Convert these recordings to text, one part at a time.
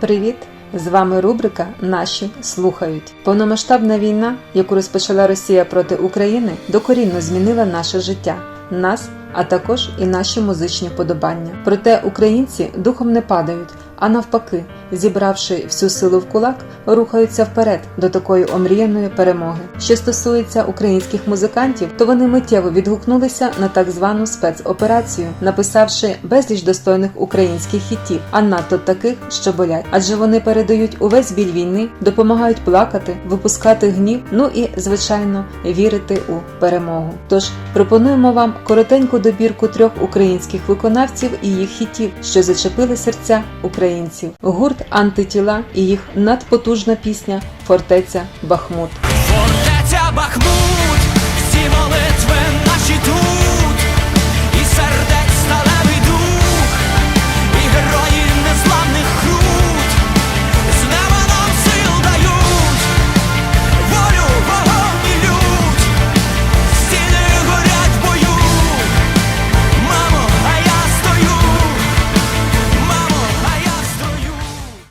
Привіт! З вами рубрика Наші слухають. Повномасштабна війна, яку розпочала Росія проти України, докорінно змінила наше життя, нас, а також і наші музичні вподобання. Проте українці духом не падають, а навпаки, зібравши всю силу в кулак, рухаються вперед до такої омріяної перемоги. Що стосується українських музикантів, то вони миттєво відгукнулися на так звану спецоперацію, написавши безліч достойних українських хітів, а надто таких, що болять, адже вони передають увесь біль війни, допомагають плакати, випускати гнів, ну і звичайно вірити у перемогу. Тож пропонуємо вам коротеньку добірку трьох українських виконавців і їх хітів, що зачепили серця українців. Гурт антитіла і їх надпотужна пісня Фортеця Бахмут. Фортеця Бахмут,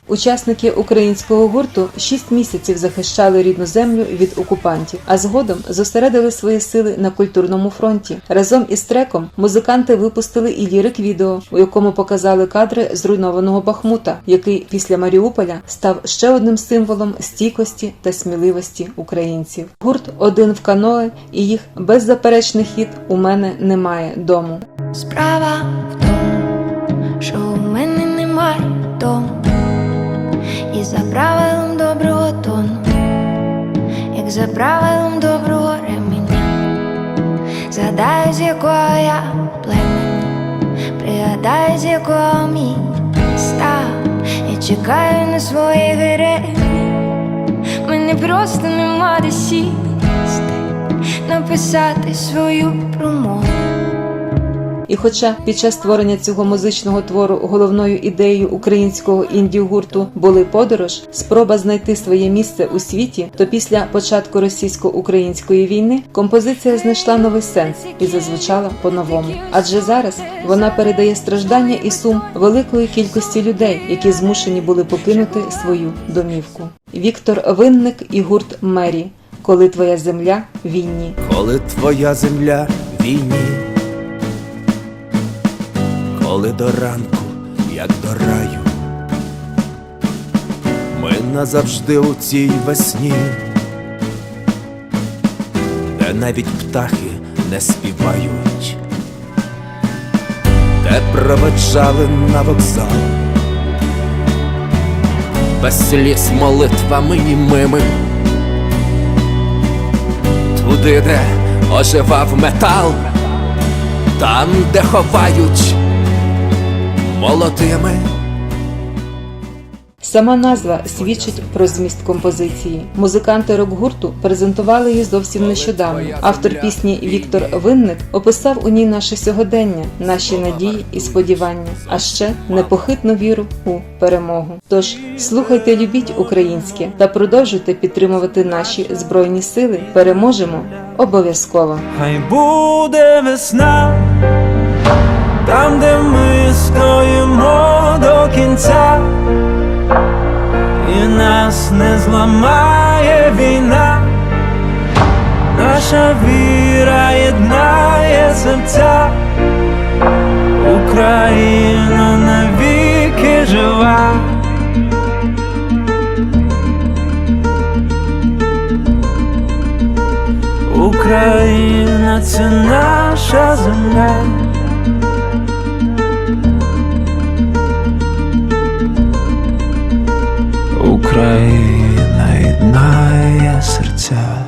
Учасники українського гурту 6 місяців захищали рідну землю від окупантів, а згодом зосередили свої сили на культурному фронті. Разом із треком музиканти випустили і лірик відео, у якому показали кадри зруйнованого Бахмута, який після Маріуполя став ще одним символом стійкості та сміливості українців. Гурт один в каное і їх беззаперечний хіт у мене немає дому. Справа в за правилом доброго тону, як за правилом доброго ременя, згадаю, з якого я племені, пригадаю, з якого мій став, я чекаю на свої герені, мене просто нема де сісти, написати свою промову. І хоча під час створення цього музичного твору головною ідеєю українського інді-гурту були подорож, спроба знайти своє місце у світі, то після початку російсько-української війни композиція знайшла новий сенс і зазвучала по-новому. Адже зараз вона передає страждання і сум великої кількості людей, які змушені були покинути свою домівку. Віктор Винник і гурт Мері. Коли твоя земля війні. Коли твоя земля війні, коли до ранку, як до раю, ми назавжди у цій весні, де навіть птахи не співають, де проведжали на вокзал, без сліз молитвами німими туди, де оживав метал, там, де ховають молодими. Сама назва свідчить про зміст композиції. Музиканти рок-гурту презентували її зовсім нещодавно. Автор пісні Віктор Винник описав у ній наше сьогодення, наші надії і сподівання, а ще непохитну віру у перемогу. Тож слухайте, любіть українське та продовжуйте підтримувати наші збройні сили. Переможемо обов'язково. Хай буде весна, там, де ми нас війна, наша віра єднає серця, Україна навіки жива. Україна це наша земля. Україна єднає серця.